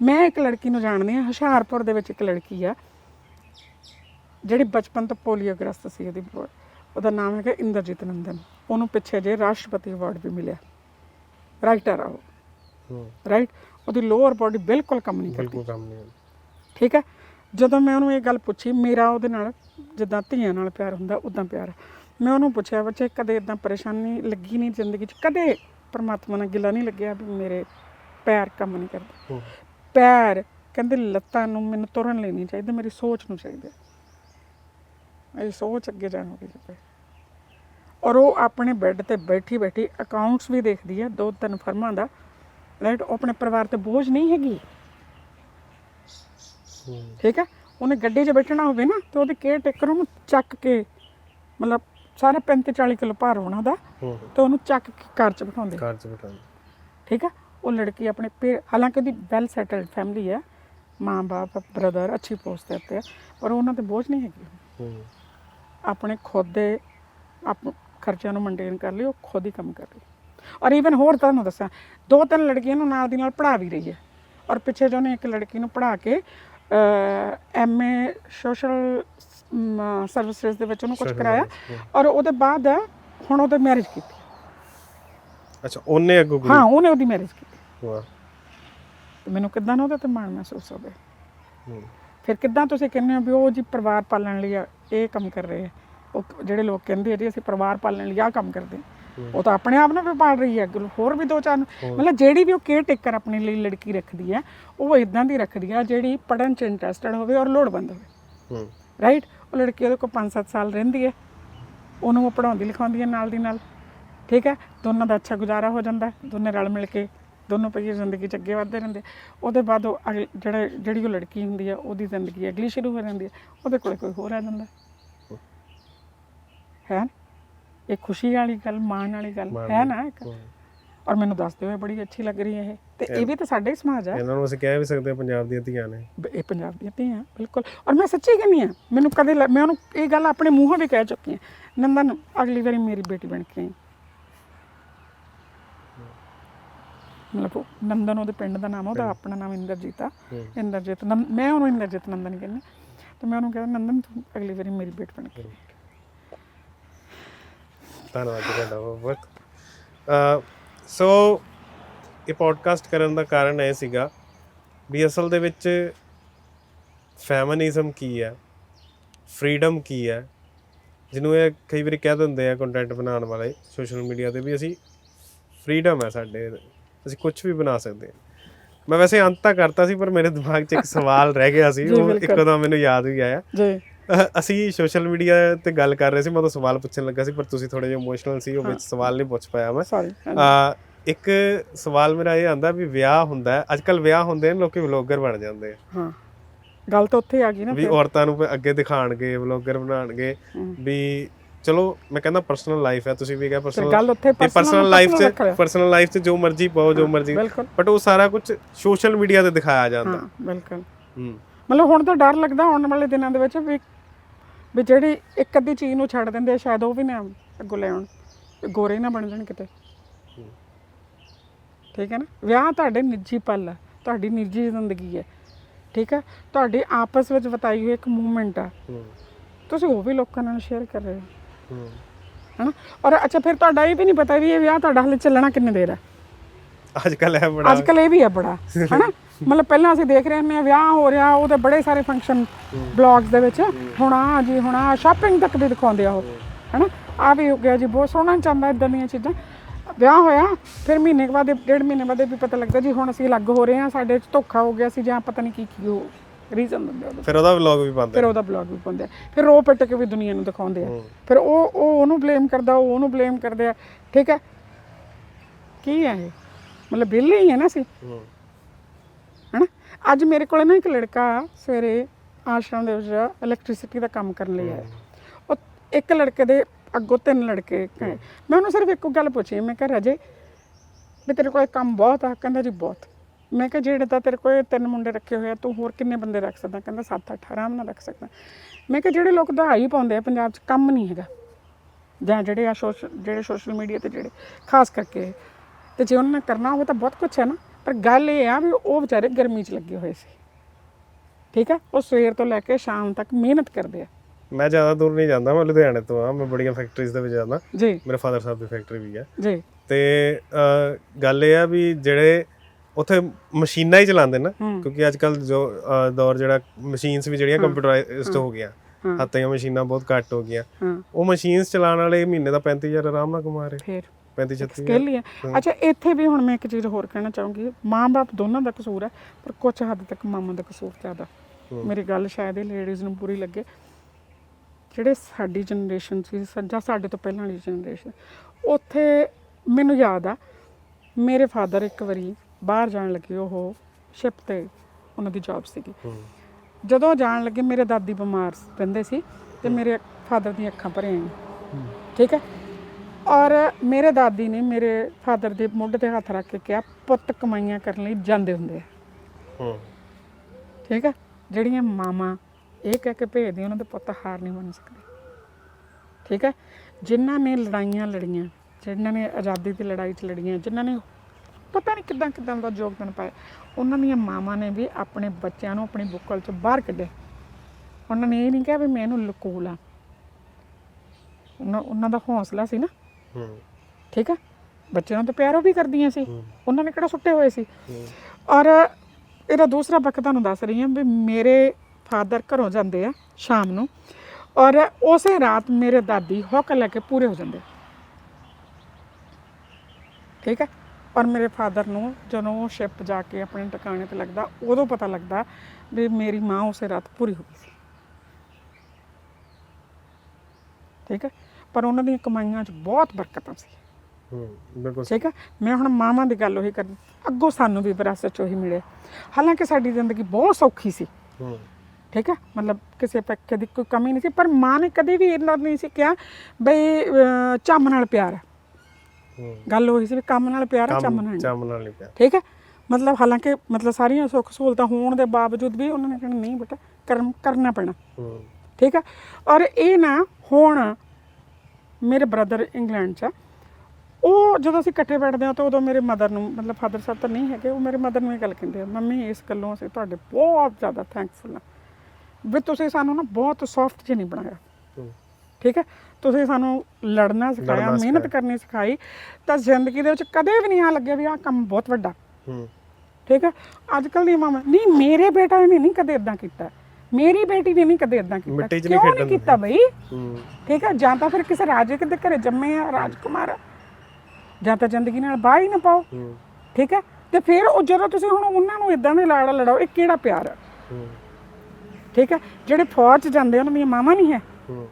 ਮੈਂ ਇੱਕ ਲੜਕੀ ਨੂੰ ਜਾਣਦੀ ਹਾਂ ਹੁਸ਼ਿਆਰਪੁਰ ਦੇ ਵਿੱਚ ਇੱਕ ਲੜਕੀ ਆ ਜਿਹੜੀ ਬਚਪਨ ਤੋਂ ਪੋਲੀਓਗ੍ਰਸਤ ਸੀ ਉਹਦੀ ਉਹਦਾ ਨਾਮ ਹੈਗਾ ਇੰਦਰਜੀਤ ਨੰਦਨ। ਉਹਨੂੰ ਪਿੱਛੇ ਜੇ ਰਾਸ਼ਟਰਪਤੀ ਅਵਾਰਡ ਵੀ ਮਿਲਿਆ। ਰਾਈਟਰ ਆ ਉਹ। ਰਾਈਟ ਉਹਦੀ ਲੋਅਰ ਬਾਡੀ ਬਿਲਕੁਲ ਕੰਮ ਨਹੀਂ ਕਰਦੀ। ਬਿਲਕੁਲ ਕੰਮ ਨਹੀਂ। ਠੀਕ ਹੈ? ਜਦੋਂ ਮੈਂ ਉਹਨੂੰ ਇਹ ਗੱਲ ਪੁੱਛੀ ਮੇਰਾ ਉਹਦੇ ਨਾਲ ਜਿੱਦਾਂ ਧੀਆਂ ਨਾਲ ਪਿਆਰ ਹੁੰਦਾ ਉਦਾਂ ਪਿਆਰ। ਮੈਂ ਉਹਨੂੰ ਪੁੱਛਿਆ ਬੱਚੇ ਕਦੇ ਇਦਾਂ ਪਰੇਸ਼ਾਨੀ ਲੱਗੀ ਨਹੀਂ ਜ਼ਿੰਦਗੀ 'ਚ? ਕਦੇ ਪਰਮਾਤਮਾ ਨਾਲ ਗਿਲਾ ਨਹੀਂ ਲੱਗਿਆ ਵੀ ਮੇਰੇ ਪੈਰ ਕੰਮ ਨਹੀਂ ਕਰਦੇ? ਪੈਰ ਕਹਿੰਦੇ ਲੱਤਾਂ ਨੂੰ ਮੈਨੂੰ ਤੁਰਨ ਲਈ ਨਹੀਂ ਚਾਹੀਦਾ ਮੇਰੀ ਸੋਚ ਨੂੰ ਚਾਹੀਦਾ ਮੇਰੀ ਸੋਚ ਅੱਗੇ ਜਾਣ ਵਾਲੀ ਹੈ। ਔਰ ਉਹ ਆਪਣੇ ਬੈੱਡ ਤੇ ਬੈਠੀ ਬੈਠੀ ਅਕਾਊਂਟਸ ਵੀ ਦੇਖਦੀ ਹੈ ਦੋ ਤਿੰਨ ਫਰਮਾਂ ਦਾ। ਰਾਈਟ ਉਹ ਆਪਣੇ ਪਰਿਵਾਰ ਤੇ ਬੋਝ ਨਹੀਂ ਹੈਗੀ। ਠੀਕ ਹੈ? ਉਹਨੇ ਗੱਡੀ 'ਚ ਬੈਠਣਾ ਹੋਵੇ ਨਾ ਤੇ ਉਹਦੇ ਕੇਅਰ ਟੇਕਰ ਉਹਨੂੰ ਚੱਕ ਕੇ ਮਤਲਬ ਸਾਰਾ 35 40 ਕਿਲੋ ਭਾਰ ਹੋਣਾ ਦਾ ਤੇ ਉਹਨੂੰ ਚੱਕ ਕੇ ਕਾਰ 'ਚ ਬਿਠਾਉਂਦੇ। ਕਾਰ ਚ ਬਿਠਾਉਂਦੇ। ਠੀਕ ਹੈ? ਉਹ ਲੜਕੀ ਆਪਣੇ ਪੇ ਹਾਲਾਂਕਿ ਉਹਦੀ ਵੈਲ ਸੈਟਲਡ ਫੈਮਿਲੀ ਹੈ ਮਾਂ ਬਾਪ ਬ੍ਰਦਰ ਅੱਛੀ ਪੋਸਟ ਤੇ ਹੈ ਪਰ ਉਹਨਾਂ ਤੇ ਬੋਝ ਨਹੀਂ ਹੈਗੀ। ਹੂੰ। ਆਪਣੇ ਖੁਦ ਦੇ ਆਪ ਖਰਚਿਆਂ ਨੂੰ ਮੇਨਟੇਨ ਕਰ ਲਈ ਉਹ ਖੁਦ ਹੀ ਕੰਮ ਕਰ ਰਹੀ ਔਰ ਈਵਨ ਹੋਰ ਤੁਹਾਨੂੰ ਦੱਸਾਂ ਦੋ ਤਿੰਨ ਲੜਕੀਆਂ ਨੂੰ ਨਾਲ ਦੀ ਨਾਲ ਪੜ੍ਹਾ ਵੀ ਰਹੀ ਹੈ। ਔਰ ਪਿੱਛੇ ਜੋ ਨੇ ਇੱਕ ਲੜਕੀ ਨੂੰ ਪੜ੍ਹਾ ਕੇ ਐਮਏ ਸੋਸ਼ਲ ਸਰਵਿਸਿਜ਼ ਦੇ ਵਿੱਚ ਉਹਨੂੰ ਕੁਝ ਕਰਾਇਆ। ਔਰ ਉਹਦੇ ਬਾਅਦ ਹੁਣ ਉਹਦੇ ਮੈਰਿਜ ਕੀਤੀ। ਅੱਛਾ ਉਹਨੇ ਅੱਗੋਂ ਹਾਂ ਉਹਨੇ ਉਹਦੀ ਮੈਰਿਜ ਕੀਤੀ। ਵਾਹ। ਤੇ ਮੈਨੂੰ ਕਿੱਦਾਂ ਨਾ ਉਹਦੇ ਤੇ ਮਾਣ ਮਹਿਸੂਸ ਹੋਵੇ। ਹੂੰ। ਫਿਰ ਕਿੱਦਾਂ ਤੁਸੀਂ ਕਹਿੰਦੇ ਹੋ ਵੀ ਉਹ ਜੀ ਪਰਿਵਾਰ ਪਾਲਣ ਲਈ ਆ, ਇਹ ਕੰਮ ਕਰ ਰਹੇ ਆ। ਉਹ ਜਿਹੜੇ ਲੋਕ ਕਹਿੰਦੇ ਆ ਜੀ ਅਸੀਂ ਪਰਿਵਾਰ ਪਾਲਣ ਲਈ ਆਹ ਕੰਮ ਕਰਦੇ ਹਾਂ। ਉਹ ਤਾਂ ਆਪਣੇ ਆਪ ਨੂੰ ਵੀ ਪਾਲ ਰਹੀ ਹੈ ਹੋਰ ਵੀ ਦੋ ਚਾਰ ਨੂੰ- ਮਤਲਬ ਜਿਹੜੀ ਵੀ ਉਹ ਕੇਅਰ ਟੇਕਰ ਆਪਣੇ ਲਈ ਲੜਕੀ ਰੱਖਦੀ ਹੈ ਉਹ ਇਦਾਂ ਦੀ ਰੱਖਦੀ ਹੈ ਜਿਹੜੀ ਪੜਨ ਚ ਇੰਟਰਸਟਡ ਹੋਵੇ ਔਰ ਲੋੜਵੰਦ ਹੋਵੇ। ਹੂੰ। ਰਾਈਟ ਉਹ ਲੜਕੀ ਉਹਦੇ ਕੋਲ 5-7 ਸਾਲ ਰਹਿੰਦੀ ਹੈ। ਉਹਨੂੰ ਉਹ ਪੜਾਉਂਦੀ ਲਿਖਾਉਂਦੀ ਹੈ ਨਾਲ ਦੀ ਨਾਲ। ਠੀਕ ਹੈ? ਦੋਨਾਂ ਦਾ ਅੱਛਾ ਗੁਜ਼ਾਰਾ ਹੋ ਜਾਂਦਾ। ਦੋਨੇ ਰਲ ਮਿਲ ਕੇ ਦੋਨੋਂ ਪਈਏ ਜ਼ਿੰਦਗੀ ਚ ਅੱਗੇ ਵਧਦੇ ਰਹਿੰਦੇ ਉਹਦੇ ਬਾਅਦ ਉਹ ਅਗਲ- ਜਿਹੜਾ ਜਿਹੜੀ ਉਹ ਲੜਕੀ ਹੁੰਦੀ ਹੈ ਉਹਦੀ ਜ਼ਿੰਦਗੀ ਅਗਲੀ ਸ਼ੁਰੂ ਹੋ ਜਾਂਦੀ ਹੈ ਉਹਦੇ ਕੋਲੇ ਕੋਈ ਹੋਰ ਆ ਜਾਂਦਾ। ਹੈ? ਇਹ ਖੁਸ਼ੀ ਵਾਲੀ ਗੱਲ ਮਾਣ ਵਾਲੀ ਗੱਲ ਮਾਣ ਹੈ ਨਾ ਇੱਕ? ਹੂੰ। ਔਰ ਮੈਨੂੰ ਦੱਸਦੇ ਹੋਏ ਬੜੀ ਅੱਛੀ ਲੱਗ ਰਹੀ ਹੈ ਇਹ। ਤੇ ਇਹ ਵੀ ਤਾਂ ਸਾਡੇ ਹੀ ਸਮਾਜ ਹੈ ਇਹਨਾਂ ਨੂੰ ਅਸੀਂ ਕਹਿ ਵੀ ਸਕਦੇ ਹਾਂ ਪੰਜਾਬ ਦੀਆਂ ਧੀਆਂ ਨੇ। ਬ- ਇਹ ਪੰਜਾਬ ਦੀਆਂ ਧੀਆਂ ਬਿਲਕੁਲ। ਔਰ ਮੈਂ ਸੱਚੀ ਕਹਿੰਦੀ ਆ ਮੈਨੂੰ ਕਦੇ ਲ- ਮੈਂ ਉਹਨੂੰ ਇਹ ਗੱਲ ਆਪਣੇ ਮੂੰਹੋਂ ਵੀ ਕਹਿ ਚੁੱਕੀ ਹਾਂ। ਨੰਦਨ ਅਗਲੀ ਵਾਰੀ ਮੇਰੀ ਬੇਟੀ ਬਣ ਕੇ ਆਈ। ਮਤਲਬ ਨੰਦਨ ਉਹਦੇ ਪਿੰਡ ਦਾ ਨਾਮ ਆ ਉਹਦਾ ਆਪਣਾ ਨਾਮ ਇੰਦਰਜੀਤ ਆ। ਇੰਦਰਜੀਤ ਮੈਂ ਉਹਨੂੰ ਇੰਦਰਜੀਤ ਨੰਦਨ ਕਹਿੰਦੀ ਤੇ ਮੈਂ ਉਹਨੂੰ ਕਹਿੰਦਾ ਨੰਦਨ ਤੂੰ ਅਗਲੀ ਵਾਰੀ ਮੇਰੀ ਬੇਟ ਬਣ ਕੇ ਧੰਨਵਾਦ ਜੀ ਤੁਹਾਡਾ ਬਹੁਤ ਸੋ ਇਹ ਪੋਡਕਾਸਟ ਕਰਨ ਦਾ ਕਾਰਨ ਇਹ ਸੀਗਾ ਵੀ ਅਸਲ ਦੇ ਵਿੱਚ ਫੈਮਿਨਿਜ਼ਮ ਕੀ ਹੈ? ਫਰੀडम ਕੀ ਹੈ? ਜਿਹਨੂੰ ਇਹ ਕਈ ਵਾਰੀ ਕਹਿ ਦਿੰਦੇ ਆ ਕੰਟੈਂਟ ਬਣਾਉਣ ਵਾਲੇ ਸੋਸ਼ਲ ਮੀਡੀਆ ਤੇ ਵੀ ਅਸੀਂ ਫਰੀडम ਹੈ ਸਾਡੇ ਅਸੀਂ ਕੁਝ ਵੀ ਬਣਾ ਸਕਦੇ ਹਾਂ। ਮੈਂ ਵੈਸੇ ਅੰਤ ਤਾਂ ਕਰਤਾ ਸੀ ਪਰ ਮੇਰੇ ਦਿਮਾਗ 'ਚ ਇੱਕ ਸਵਾਲ ਰਹਿ ਗਿਆ ਸੀ। ਉਹ। ਇੱਕਦਮ ਮੈਨੂੰ ਯਾਦ ਵੀ ਆਇਆ। ਜੀ। ਅਸੀਂ ਸੋਸ਼ਲ ਮੀਡੀਆ ਤੇ ਗੱਲ ਕਰ ਰਹੇ ਸੀ ਮੈਂ ਤਾਂ ਸਵਾਲ ਪੁੱਛਣ ਲੱਗਾ ਸੀ ਪਰ ਤੁਸੀਂ ਥੋੜੇ ਜਿਹਾ ਇਮੋਸ਼ਨਲ ਸੀ ਉਹ ਵਿੱਚ ਸਵਾਲ ਨਹੀਂ ਪੁੱਛ ਪਾਇਆ ਮੈਂ। ਸੌਰੀ ਆ ਇੱਕ ਸਵਾਲ ਮੇਰਾ ਇਹ ਆਂਦਾ ਵੀ ਵਿਆਹ ਹੁੰਦਾ ਹੈ। ਅੱਜ ਕੱਲ ਵਿਆਹ ਹੁੰਦੇ ਨੇ ਲੋਕੀ ਵਲੌਗਰ ਬਣ ਜਾਂਦੇ ਆ। ਹਾਂ। ਗੱਲ ਤਾਂ ਉੱਥੇ ਆ ਗਈ ਨਾ ਵੀ ਔਰਤਾਂ ਨੂੰ ਅੱਗੇ ਦਿਖਾਣਗੇ ਵਲੌਗਰ ਬਣਾਣਗੇ ਵੀ ਚਲੋ ਮੈਂ ਕਹਿੰਦਾ ਪਰਸਨਲ ਲਾਈਫ ਹੈ ਤੁਸੀਂ ਵੀ ਕਿਹਾ ਪਰਸਨਲ ਗੱਲ ਉੱਥੇ ਪਰਸਨਲ ਲਾਈਫ। ਚ ਪਰਸਨਲ ਲਾਈਫ ਚ ਜੋ ਮਰਜ਼ੀ ਪਾਓ ਜੋ ਮਰਜ਼ੀ ਬਟ ਉਹ ਸਾਰਾ ਕੁਝ ਸੋਸ਼ਲ ਮੀਡੀਆ ਤੇ ਦਿਖਾਇਆ ਜਾਂਦਾ। ਹਾਂ ਬਿਲਕੁਲ। ਹੂੰ। ਮਤਲਬ ਹੁਣ ਤਾਂ ਡਰ ਲੱਗਦਾ ਆਉਣ ਵਾਲੇ ਦਿਨਾਂ ਦੇ ਵਿੱਚ ਵੀ ਵੀ ਜਿਹੜੀ ਇੱਕ ਅੱਧੀ ਚੀਜ਼ ਨੂੰ ਛੱਡ ਦਿੰਦੇ ਆ ਸ਼ਾਇਦ ਉਹ ਵੀ ਨਾ ਅੱਗੋਂ ਲੈ ਆਉਣ। ਗੋਰੇ ਨਾ ਬਣ ਜਾਣ ਕਿਤੇ। ਠੀਕ ਹੈ ਨਾ? ਵਿਆਹ ਤੁਹਾਡੇ ਨਿੱਜੀ ਪਲ ਹੈ ਤੁਹਾਡੀ ਨਿੱਜੀ ਜ਼ਿੰਦਗੀ ਹੈ। ਠੀਕ ਹੈ? ਤੁਹਾਡੀ ਆਪਸ ਵਿੱਚ ਬਤਾਈ ਹੋਈ ਇੱਕ ਮੂਵਮੈਂਟ ਆ। ਤੁਸੀਂ ਉਹ ਵੀ ਲੋਕਾਂ ਨਾਲ ਸ਼ੇਅਰ ਕਰ ਰਹੇ ਹੂੰ। ਹਨਾ? ਔਰ ਅੱਛਾ ਫਿਰ ਤੁਹਾਡਾ ਇਹ ਵੀ ਨਹੀਂ ਪਤਾ ਵੀ ਇਹ ਵਿਆਹ ਤੁਹਾਡਾ ਹਲੇ ਚੱਲਣਾ ਕਿੰਨੇ ਦੇਰ ਹੈ? ਅੱਜ ਕੱਲ ਇਹ ਬੜਾ। ਅੱਜ ਕੱਲ ਇਹ ਵੀ ਹੈ ਬੜਾ ਹਨਾ? ਮਤਲਬ ਪਹਿਲਾਂ ਅਸੀਂ ਦੇਖ ਰਹੇ ਹਾਂ ਵਿਆਹ ਹੋ ਰਿਹਾ ਉਹਦੇ ਬੜੇ ਸਾਰੇ ਫੰਕਸ਼ਨ ਬਲੌਗਸ ਦੇ ਵਿੱਚ ਹੁਣ ਆ ਜੀ ਹੁਣ ਆ ਸ਼ਾਪਿੰਗ ਤੱਕ ਵੀ ਦਿਖਾਉਂਦੇ ਆ ਉਹ ਹਨਾ? ਆ ਵੀ ਹੋ ਗਿਆ ਜੀ ਬਹੁਤ ਸੋਹਣਾ ਚੱਲਦਾ ਇਦਾਂ ਦੀਆਂ ਚੀਜ਼ਾਂ। ਵਿਆਹ ਹੋਇਆ ਫਿਰ ਮਹੀਨੇ ਬਾਅਦ ਡੇਢ ਮਹੀਨੇ ਬਾਅਦ ਵੀ ਪਤਾ ਲੱਗਦਾ ਜੀ ਹੁਣ ਅਸੀਂ ਅਲੱਗ ਹੋ ਰਹੇ ਹਾਂ ਸਾਡੇ 'ਚ ਧੋਖਾ ਹੋ ਗਿਆ ਸੀ ਜਾਂ ਪਤਾ ਨਹੀਂ ਕੀ ਕੀ ਉਹ ਰੀਜ਼ਨ ਦਿੰਦੇ ਉਹਦੇ। ਫਿਰ ਉਹਦਾ ਵਲੌਗ ਵੀ ਪਾਉਂਦੇ ਫਿਰ ਉਹਦਾ ਬਲੌਗ ਵੀ ਪਾਉਂਦੇ ਆ। ਫਿਰ ਰੋ ਪਿੱਟ ਕੇ ਵੀ ਦੁਨੀਆ ਨੂੰ ਦਿਖਾਉਂਦੇ ਆ। ਫਿਰ ਉਹ ਉਹ ਉਹਨੂੰ ਬਲੇਮ ਕਰਦਾ ਉਹ ਉਹਨੂੰ ਬਲੇਮ ਕਰਦੇ ਆ। ਠੀਕ ਹੈ? ਕੀ ਹੈ ਇਹ? ਮਤਲਬ ਵਿਹਲੇ ਹੀ ਹੈ ਨਾ ਅਸੀਂ। ਹੂੰ। ਹਨਾ? ਅੱਜ ਮੇਰੇ ਕੋਲ ਨਾ ਇੱਕ ਲੜਕਾ ਸਵੇਰੇ ਆਸ਼ਰਮ ਦੇ ਵਿੱਚ ਇਲੈਕਟ੍ਰਿਸਿਟੀ ਦਾ ਕੰਮ ਕਰਨ ਲਈ ਆਇਆ। ਉਹ ਇੱਕ ਲੜਕੇ ਦੇ ਅੱਗੋਂ ਤਿੰਨ ਲੜਕੇ ਗਏ। ਮੈਂ ਉਹਨੂੰ ਸਿਰਫ ਇੱਕੋ ਗੱਲ ਪੁੱਛੀ ਮੈਂ ਕਿਹਾ ਰਾਜੇ ਵੀ ਤੇਰੇ ਕੋਲ ਕੰਮ ਬਹੁਤ ਆ? ਕਹਿੰਦਾ ਜੀ ਬਹੁਤ। ਮੈਂ ਕਿਹਾ ਜਿਹੜੇ ਤਾਂ ਤੇਰੇ ਕੋਲ ਤਿੰਨ ਮੁੰਡੇ ਰੱਖੇ ਹੋਏ ਆ ਤੂੰ ਹੋਰ ਕਿੰਨੇ ਬੰਦੇ ਰੱਖ ਸਕਦਾ? ਕਹਿੰਦਾ 7-8 ਆਰਾਮ ਨਾਲ ਰੱਖ ਸਕਦਾ। ਮੈਂ ਕਿਹਾ ਜਿਹੜੇ ਲੋਕ ਦਹਾਈ ਪਾਉਂਦੇ ਆ ਪੰਜਾਬ 'ਚ ਕੰਮ ਨਹੀਂ ਹੈਗਾ। ਜਾਂ ਜਿਹੜੇ ਆ ਸੋਸ਼ਲ ਜਿਹੜੇ ਸੋਸ਼ਲ ਮੀਡੀਆ ਤੇ ਜਿਹੜੇ ਖਾਸ ਕਰਕੇ ਤੇ ਜੇ ਉਹਨਾਂ ਨੇ ਕਰਨਾ ਹੋਵੇ ਤਾਂ ਬਹੁਤ ਕੁਝ ਹੈ ਨਾ। ਪਰ ਗੱਲ ਇਹ ਆ ਵੀ ਉਹ ਵਿਚਾਰੇ ਗਰਮੀ 'ਚ ਲੱਗੇ ਹੋਏ ਸੀ। ਠੀਕ ਆ? ਉਹ ਸਵੇਰ ਤੋਂ ਲੈ ਕੇ ਸ਼ਾਮ ਤੱਕ ਮਿਹਨਤ ਕਰਦੇ ਆ। ਮੈਂ ਜ਼ਿਆਦਾ ਦੂਰ ਨਹੀਂ ਜਾਂਦਾ ਮੈਂ ਲੁਧਿਆਣੇ ਤੋਂ ਆ। ਮੈਂ ਬੜੀਆਂ ਫੈਕਟਰੀਜ਼ ਦੇ ਵਿੱਚ ਜਾਂਦਾ। ਜੀ। ਮੇਰੇ ਫਾਦਰ ਸਾਹਿਬ ਦੀ ਫੈਕਟਰੀ ਵੀ ਹੈ ਜੀ। ਤੇ ਗੱਲ ਇਹ ਆ ਵੀ ਜਿਹੜੇ ਉੱਥੇ ਮਸ਼ੀਨਾਂ ਹੀ ਚਲਾਉਂਦੇ ਨਾ। ਕਿਉਂਕਿ ਅੱਜ ਕੱਲ ਜੋ ਅਹ, ਦੌਰ ਜਿਹੜਾ ਮਸ਼ੀਨਸ ਵੀ ਜਿਹੜੀਆਂ ਕੰਪਿਊਟਰਾਈਜ਼ਡ ਹੋ। ਗਈਆਂ। ਹਾਂ। ਹੱਥ ਦੀਆਂ ਮਸ਼ੀਨਾਂ ਬਹੁਤ ਘੱਟ ਹੋ ਗਈਆਂ। ਹਾਂ। ਉਹ ਮਸ਼ੀਨਸ ਚਲਾਉਣ ਵਾਲੇ ਮਹੀਨੇ ਦਾ 35000 ਆਰਾਮ ਨਾਲ ਕਮਾ ਰਹੇ। ਫੇਰ। 35 36 ਸਕਿੱਲ ਹੀ ਹੈ। ਅੱਛਾ ਇੱਥੇ ਵੀ ਹੁਣ ਮੈਂ ਇੱਕ ਚੀਜ਼ ਹੋਰ ਕਹਿਣਾ ਚਾਹੂੰਗੀ। ਮਾਂ-ਬਾਪ ਦੋਨਾਂ ਦਾ ਕਸੂਰ ਹੈ ਪਰ ਕੁਝ ਹੱਦ ਤੱਕ ਮਾਮਾ ਦਾ ਕਸੂਰ ਜ਼ਿਆਦਾ। ਮੇਰੀ ਗੱਲ ਸ਼ਾਇਦ ਇਹ ਲੇਡੀਜ਼ ਨੂੰ ਪੂਰੀ ਲੱਗੇ। ਜਿਹੜੇ ਸਾਡੀ ਜਨਰੇਸ਼ਨ ਸੀ ਸੱਜਾ ਸਾਡੇ ਤੋਂ ਪਹਿਲਾਂ ਵਾਲੀ ਜਨਰੇਸ਼ਨ ਉੱਥੇ ਮੈਨੂੰ ਯਾਦ ਆ ਮੇਰੇ ਫਾਦਰ ਇੱਕ ਵਾਰੀ ਬਾਹਰ ਜਾਣ ਲੱਗੇ ਉਹ ਸ਼ਿਪ ਤੇ ਉਹਨਾਂ ਦੀ ਜੌਬ ਸੀਗੀ। ਜਦੋਂ ਜਾਣ ਲੱਗੇ ਮੇਰੇ ਦਾਦੀ ਬਿਮਾਰ ਰਹਿੰਦੇ ਸੀ ਤੇ ਮੇਰੇ ਫਾਦਰ ਦੀਆਂ ਅੱਖਾਂ ਭਰੀਆਂ ਠੀਕ ਹੈ? ਔਰ ਮੇਰੇ ਦਾਦੀ ਨੇ ਮੇਰੇ ਫਾਦਰ ਦੇ ਮੋਢੇ ਤੇ ਹੱਥ ਰੱਖ ਕੇ ਕਿਹਾ ਪੁੱਤ ਕਮਾਈਆਂ ਕਰਨ ਲਈ ਜਾਂਦੇ ਹੁੰਦੇ ਆ। ਹੂੰ। ਠੀਕ ਹੈ? ਜਿਹੜੀਆਂ ਮਾਵਾਂ ਇਹ ਕਹਿ ਕੇ ਭੇਜਦੀਆਂ ਉਹਨਾਂ ਦੇ ਪੁੱਤ ਹਾਰ ਨਹੀਂ ਮੰਨ ਸਕਦੇ। ਠੀਕ ਹੈ? ਜਿਨ੍ਹਾਂ ਨੇ ਲੜਾਈਆਂ ਲੜੀਆਂ ਜਿਨ੍ਹਾਂ ਨੇ ਆਜ਼ਾਦੀ ਦੀ ਲੜਾਈ 'ਚ ਲੜੀਆਂ ਜਿਨ੍ਹਾਂ ਨੇ ਪਤਾ ਨਹੀਂ ਕਿਦਾਂ ਕਿਦਾਂ ਦਾ ਯੋਗਦਾਨ ਪਾਇਆ। ਉਹਨਾਂ ਦੀਆਂ ਮਾਵਾਂ ਨੇ ਵੀ ਆਪਣੇ ਬੱਚਿਆਂ ਨੂੰ ਆਪਣੀ ਬੁੱਕਲ 'ਚ ਬਾਹਰ ਕੱਢਿਆ। ਉਹਨਾਂ ਨੇ ਇਹ ਨਹੀਂ ਕਿਹਾ ਵੀ ਮੈਂ ਇਹਨੂੰ ਲੁਕੋ ਲਾਂ ਉਹਨਾਂ ਉਹਨਾਂ ਦਾ ਹੌਸਲਾ ਸੀ ਨਾ। ਹੂੰ। ਠੀਕ ਹੈ ਬੱਚਿਆਂ ਨੂੰ ਤਾਂ ਪਿਆਰੋ ਵੀ ਕਰਦੀਆਂ ਸੀ। ਉਹਨਾਂ ਨੇ ਕਿਹੜਾ ਸੁੱਟੇ ਹੋਏ ਸੀ। ਔਰ ਇਹਦਾ ਦੂਸਰਾ ਪੱਖ ਤੁਹਾਨੂੰ ਦੱਸ ਰਹੀ ਹਾਂ ਵੀ ਮੇਰੇ ਫਾਦਰ ਘਰੋਂ ਜਾਂਦੇ ਆ ਸ਼ਾਮ ਨੂੰ। ਔਰ ਉਸੇ ਰਾਤ ਮੇਰੇ ਦਾਦੀ ਹੁੱਕ ਲੈ ਕੇ ਪੂਰੇ ਹੋ ਜਾਂਦੇ। ਠੀਕ ਹੈ ਔਰ ਮੇਰੇ ਫਾਦਰ ਨੂੰ ਜਦੋਂ ਉਹ ਸ਼ਿਪ ਜਾ ਕੇ ਆਪਣੇ ਟਿਕਾਣੇ ਤੇ ਲੱਗਦਾ ਉਦੋਂ ਪਤਾ ਲੱਗਦਾ ਵੀ ਮੇਰੀ ਮਾਂ ਉਸੇ ਰਾਤ ਪੂਰੀ ਹੋ ਗਈ ਸੀ। ਠੀਕ ਹੈ? ਪਰ ਉਹਨਾਂ ਦੀਆਂ ਕਮਾਈਆਂ 'ਚ ਬਹੁਤ ਬਰਕਤਾਂ ਸੀ। ਹੂੰ ਬਿਲਕੁਲ ਠੀਕ ਹੈ? ਮੈਂ ਹੁਣ ਮਾਵਾਂ ਦੀ ਗੱਲ ਉਹੀ ਕਰਦੀ। ਅੱਗੋਂ ਸਾਨੂੰ ਵੀ ਵਿਰਾਸਤ ਚੋਂ ਹੀ ਮਿਲਿਆ। ਹਾਲਾਂਕਿ ਸਾਡੀ ਜ਼ਿੰਦਗੀ ਬਹੁਤ ਸੌਖੀ ਸੀ। ਹੂੰ। ਠੀਕ ਹੈ? ਮਤਲਬ ਕਿਸੇ ਪੱਕੇ ਦੀ ਕੋਈ ਕਮੀ ਨਹੀਂ ਸੀ ਪਰ ਮਾਂ ਨੇ ਕਦੇ ਵੀ ਇਹਨਾਂ ਨਹੀਂ ਸੀ ਕਿਹਾ ਬਈ ਚੰਮ ਨਾਲ ਪਿਆਰ ਹੂੰ। ਗੱਲ ਉਹੀ ਸੀ ਵੀ ਕੰਮ ਨਾਲ ਪਿਆਰ ਚੰਮ ਨਾਲ। ਨਹੀਂ ਚੰਮ ਨਾਲ ਨਹੀਂ ਪਿਆ ਠੀਕ ਹੈ? ਮਤਲਬ ਹਾਲਾਂਕਿ ਮਤਲਬ ਸਾਰੀਆਂ ਸੁੱਖ ਸਹੂਲਤਾਂ ਹੋਣ ਦੇ ਬਾਵਜੂਦ ਵੀ ਉਹਨਾਂ ਨੇ ਕਹਿਣਾ ਨਹੀਂ ਬੇਟਾ ਕਰਮ ਕਰਨਾ ਪੈਣਾ। ਹੂੰ। ਠੀਕ ਹੈ? ਔਰ ਇਹ ਨਾ ਹੁਣ ਮੇਰੇ ਬ੍ਰਦਰ ਇੰਗਲੈਂਡ 'ਚ ਆ। ਉਹ ਜਦੋਂ ਅਸੀਂ ਇਕੱਠੇ ਬੈਠਦੇ ਹਾਂ ਤਾਂ ਉਦੋਂ ਮੇਰੇ ਮਦਰ ਨੂੰ ਮਤਲਬ ਫਾਦਰ ਸਾਹਿਬ ਤਾਂ ਨਹੀਂ ਹੈਗੇ ਉਹ ਮੇਰੇ ਮਦਰ ਨੂੰ ਇਹ ਗੱਲ ਕਹਿੰਦੇ ਆ ਮੰਮੀ ਇਸ ਗੱਲੋਂ ਅਸੀਂ ਤੁਹਾਡੇ ਬਹੁਤ ਜ਼ਿਆਦਾ ਥੈਂਕਫੁਲ ਹਾਂ। ਵੀ ਤੁਸੀਂ ਸਾਨੂੰ ਨਾ ਬਹੁਤ ਸੌਫਟ ਜਿਹਾ ਨਹੀਂ ਬਣਾਇਆ। ਠੀਕ ਹੈ? ਤੁਸੀਂ ਸਾਨੂੰ ਲੜਨਾ ਸਿਖਾਇਆ ਮਿਹਨਤ। ਕਰਨੀ ਸਿਖਾਈ ਤਾਂ ਜ਼ਿੰਦਗੀ ਦੇ ਵਿੱਚ ਕਦੇ ਵੀ ਨਹੀਂ ਆ ਲੱਗਿਆ ਵੀ ਆਹ ਕੰਮ ਬਹੁਤ ਵੱਡਾ। ਹੂੰ। ਠੀਕ ਹੈ? ਅੱਜ ਕੱਲ ਦੀ ਮਾਮਾ ਨਹੀਂ ਮੇਰੇ ਬੇਟਾ ਨੇ ਨਹੀਂ ਕਦੇ ਇਦਾਂ ਕੀਤਾ। ਮੇਰੀ ਬੇਟੀ ਨੇ ਨਹੀਂ ਕਦੇ ਇਦਾਂ ਕੀਤਾ। ਨਹੀਂ ਕਿਉਂ ਖੇਡਣ ਕੀਤਾ ਬਈ? ਹੂੰ। ਠੀਕ ਹੈ? ਜਾਂ ਤਾਂ ਫਿਰ ਕਿਸੇ ਰਾਜੇ ਦੇ ਘਰੇ ਜੰਮੇ ਆ ਰਾਜਕੁਮਾਰ। ਜਾਂ ਤਾਂ ਜ਼ਿੰਦਗੀ ਨਾਲ ਬਾਹ ਹੀ ਨਾ ਪਾਓ। ਹੂੰ। ਠੀਕ ਹੈ? ਤੇ ਫਿਰ ਉਹ ਜਦੋਂ ਤੁਸੀਂ ਹੁਣ ਉਹਨਾਂ ਨੂੰ ਇਦਾਂ ਦੇ ਲਾੜ ਲੜਾਓ ਇਹ ਕਿਹੜਾ ਪਿਆਰ ਹੈ ਹੂੰ। ਠੀਕ ਹੈ? ਜਿਹੜੇ ਫੌਜ 'ਚ ਜਾਂਦੇ ਉਹਨਾਂ ਦੀਆਂ ਮਾਵਾਂ ਨਹੀਂ ਹੈ। ਹੂੰ।